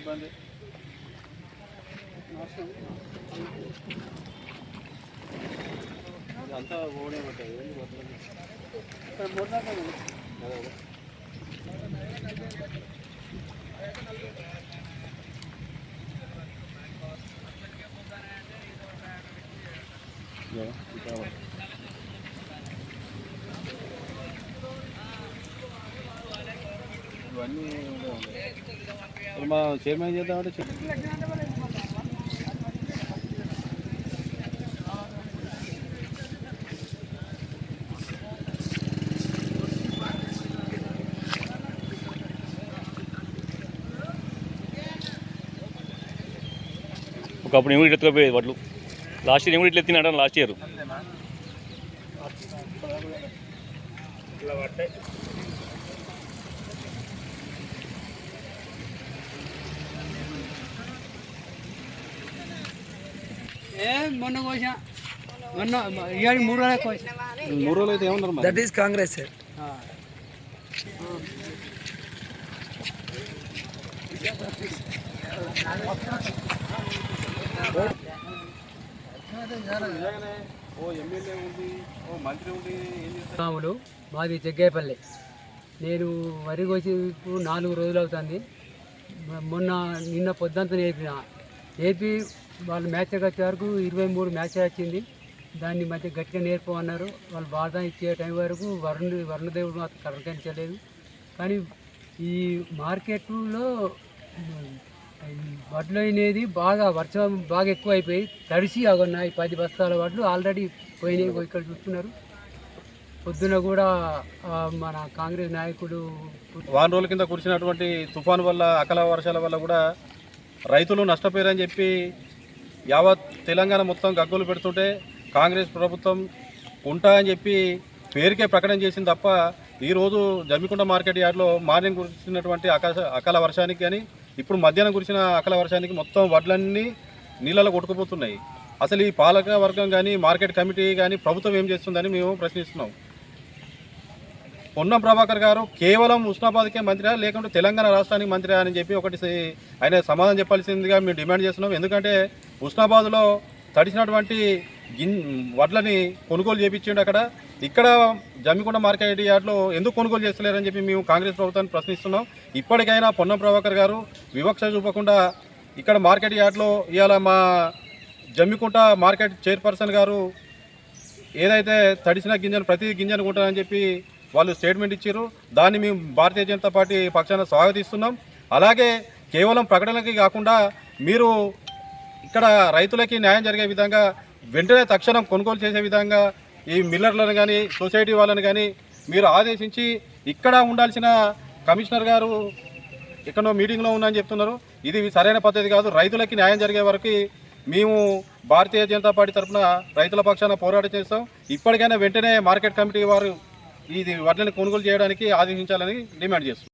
ఇబ్బంది అంతా ఓడే ఉంటుంది ఇక్కడ మూడు దాకా Yeah, you got it. ఇప్పుడు మా చైర్మన్ చేద్దామంటే ఒకప్పుడు నేను కూడా ఎత్తుకపోయేది వడ్లు. లాస్ట్ ఇయర్ నేను కూడా ఇట్లా ఎత్తినాడు లాస్ట్ ఇయర్. మొన్న కోసా మొన్న ఇవాళ మూడు రోజులు కోసా మూడు రోజులు అయితే ఏమన్నారు దట్ ఈస్ కాంగ్రెస్ ఓ ఎమ్మెల్యే ఉంది ఓ మంత్రి ఉంది ఏం చేస్తారు? రాములు మాది జగ్గేపల్లి. నేను వరి కోసి నాలుగు రోజులు అవుతుంది. మొన్న నిన్న పొద్దంతా నేర్పిన ఏపీ వాళ్ళు మ్యాచ్ వచ్చే వరకు ఇరవై మూడు మ్యాచ్ వచ్చింది దాన్ని మధ్య గట్టిగా నేర్పమన్నారు. వాళ్ళు బాధ ఇచ్చే టైం వరకు వరుణ వరుణదేవుడు మాత్రం కనకరించలేదు కానీ ఈ మార్కెట్లో వడ్లు అనేది బాగా వర్షం బాగా ఎక్కువ అయిపోయి తడిసి అగున్నాయి పది బస్తాల వడ్లు ఆల్రెడీ పోయినాయి. ఇక్కడ చూస్తున్నారు. పొద్దున కూడా మన కాంగ్రెస్ నాయకుడు వారం రోజుల కింద కురిసినటువంటి తుఫాను వల్ల అకాల వర్షాల వల్ల కూడా రైతులు నష్టపోయారని చెప్పి యావత్ తెలంగాణ మొత్తం గగ్గులు పెడుతుంటే కాంగ్రెస్ ప్రభుత్వం ఉంటా అని చెప్పి పేరుకే ప్రకటన చేసింది తప్ప ఈరోజు జమ్మికుంట మార్కెట్ యార్డ్లో మార్నింగ్ కురిసినటువంటి ఆకాశ అకాల వర్షానికి కానీ ఇప్పుడు మధ్యాహ్నం కురిసిన అకాల వర్షానికి మొత్తం వడ్లన్నీ నీళ్ళలో కొట్టుకుపోతున్నాయి. అసలు ఈ పాలక వర్గం కానీ మార్కెట్ కమిటీ కానీ ప్రభుత్వం ఏం చేస్తుందని మేము ప్రశ్నిస్తున్నాం. పొన్నం ప్రభాకర్ గారు కేవలం ఉస్నాబాద్కే మంత్రియా లేకుంటే తెలంగాణ రాష్ట్రానికి మంత్రియా అని చెప్పి ఒకటి ఆయన సమాధానం చెప్పాల్సిందిగా మేము డిమాండ్ చేస్తున్నాం. ఎందుకంటే ఉస్నాబాద్లో తడిసినటువంటి గిన్ వడ్లని కొనుగోలు చేపించిండు అక్కడ. ఇక్కడ జమ్మికొండ మార్కెట్ యార్డ్లో ఎందుకు కొనుగోలు చేస్తలేరని చెప్పి మేము కాంగ్రెస్ ప్రభుత్వాన్ని ప్రశ్నిస్తున్నాం. ఇప్పటికైనా పొన్నం ప్రభాకర్ గారు వివక్ష చూపకుండా ఇక్కడ మార్కెట్ యార్డ్లో ఇవాళ మా జమ్మికుంట మార్కెట్ చైర్పర్సన్ గారు ఏదైతే తడిసిన గింజను ప్రతి గింజను కొంటానని చెప్పి వాళ్ళు స్టేట్మెంట్ ఇచ్చారు దాన్ని మేము భారతీయ జనతా పార్టీ పక్షాన స్వాగతిస్తున్నాం. అలాగే కేవలం ప్రకటనలకి కాకుండా మీరు ఇక్కడ రైతులకి న్యాయం జరిగే విధంగా వెంటనే తక్షణం కొనుగోలు చేసే విధంగా ఈ మిల్లర్లను కానీ సొసైటీ వాళ్ళని కానీ మీరు ఆదేశించి ఇక్కడ ఉండాల్సిన కమిషనర్ గారు ఎక్కడో మీటింగ్లో ఉందని చెప్తున్నారు. ఇది సరైన పద్ధతి కాదు. రైతులకి న్యాయం జరిగే వరకు మేము భారతీయ జనతా పార్టీ తరఫున రైతుల పక్షాన పోరాటం చేస్తాం. ఇప్పటికైనా వెంటనే మార్కెట్ కమిటీ వారు ఇది వాటిని కొనుగోలు చేయడానికి ఆదేశించాలని డిమాండ్ చేస్తున్నాం.